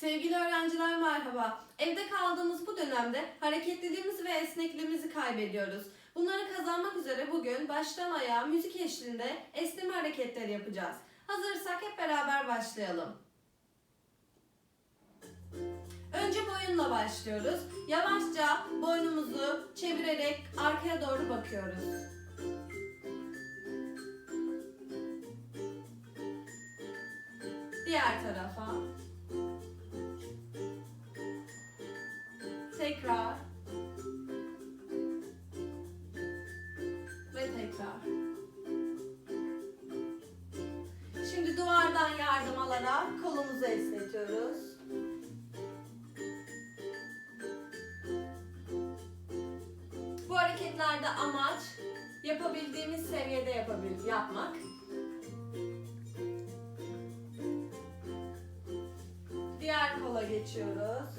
Sevgili öğrenciler merhaba. Evde kaldığımız bu dönemde hareketliliğimizi ve esnekliğimizi kaybediyoruz. Bunları kazanmak üzere bugün baştan ayağa müzik eşliğinde esneme hareketleri yapacağız. Hazırsak hep beraber başlayalım. Önce boyunla başlıyoruz. Yavaşça boynumuzu çevirerek arkaya doğru bakıyoruz. Diğer tarafa. Alarak kolumuzu esnetiyoruz. Bu hareketlerde amaç yapabildiğimiz seviyede yapabil yapmak. Diğer kola geçiyoruz.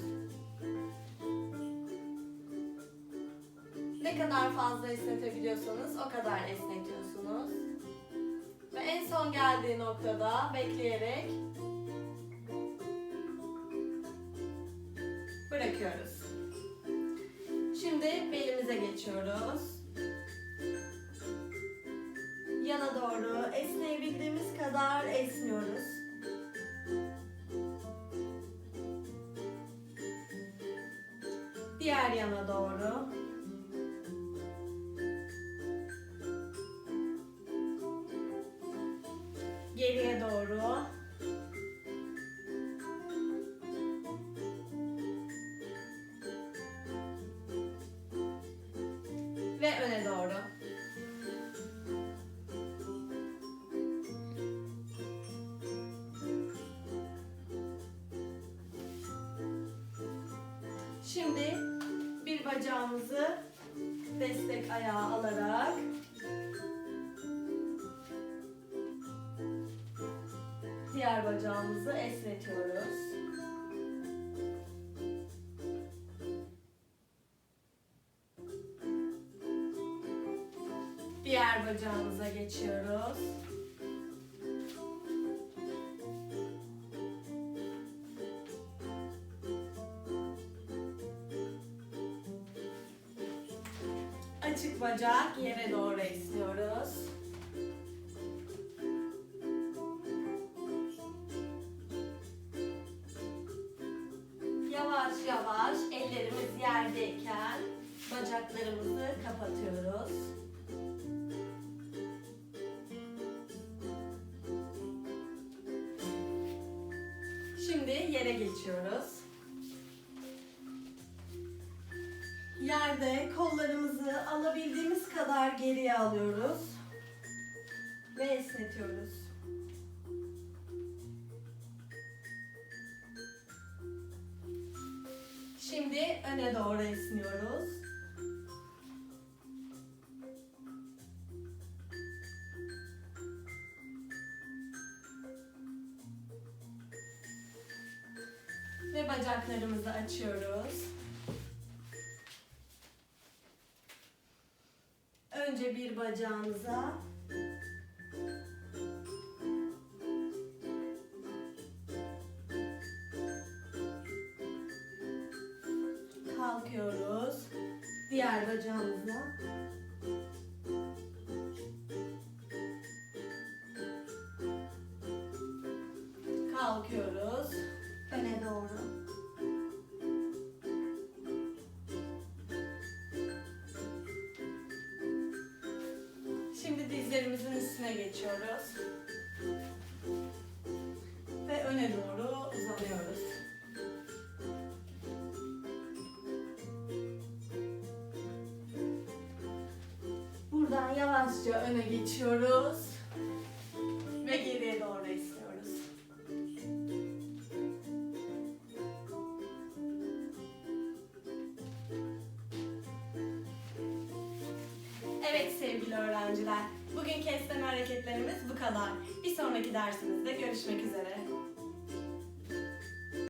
Ne kadar fazla esnetebiliyorsanız o kadar esnetiyorsunuz. Son geldiği noktada bekleyerek bırakıyoruz. Şimdi belimize geçiyoruz. Yana doğru esneyebildiğimiz kadar esniyoruz. Diğer yana doğru. Geriye doğru. Ve öne doğru. Şimdi bir bacağımızı destek ayağa alarak diğer bacağımızı esnetiyoruz. Diğer bacağımıza geçiyoruz. Açık bacak yere doğru esniyoruz. Yavaş yavaş ellerimiz yerdeyken bacaklarımızı kapatıyoruz. Şimdi yere geçiyoruz. Yerde kollarımızı alabildiğimiz kadar geriye alıyoruz ve esnetiyoruz. Şimdi öne doğru esniyoruz. Ve bacaklarımızı açıyoruz. Önce bir bacağımıza kalkıyoruz. Diğer bacağımıza kalkıyoruz. Öne doğru. Şimdi dizlerimizin üstüne geçiyoruz. Ve öne doğru uzanıyoruz. Buradan yavaşça öne geçiyoruz. Ve geriye doğru esniyoruz. Evet sevgili öğrenciler, bugünkü esneme hareketlerimiz bu kadar. Bir sonraki dersimizde görüşmek üzere.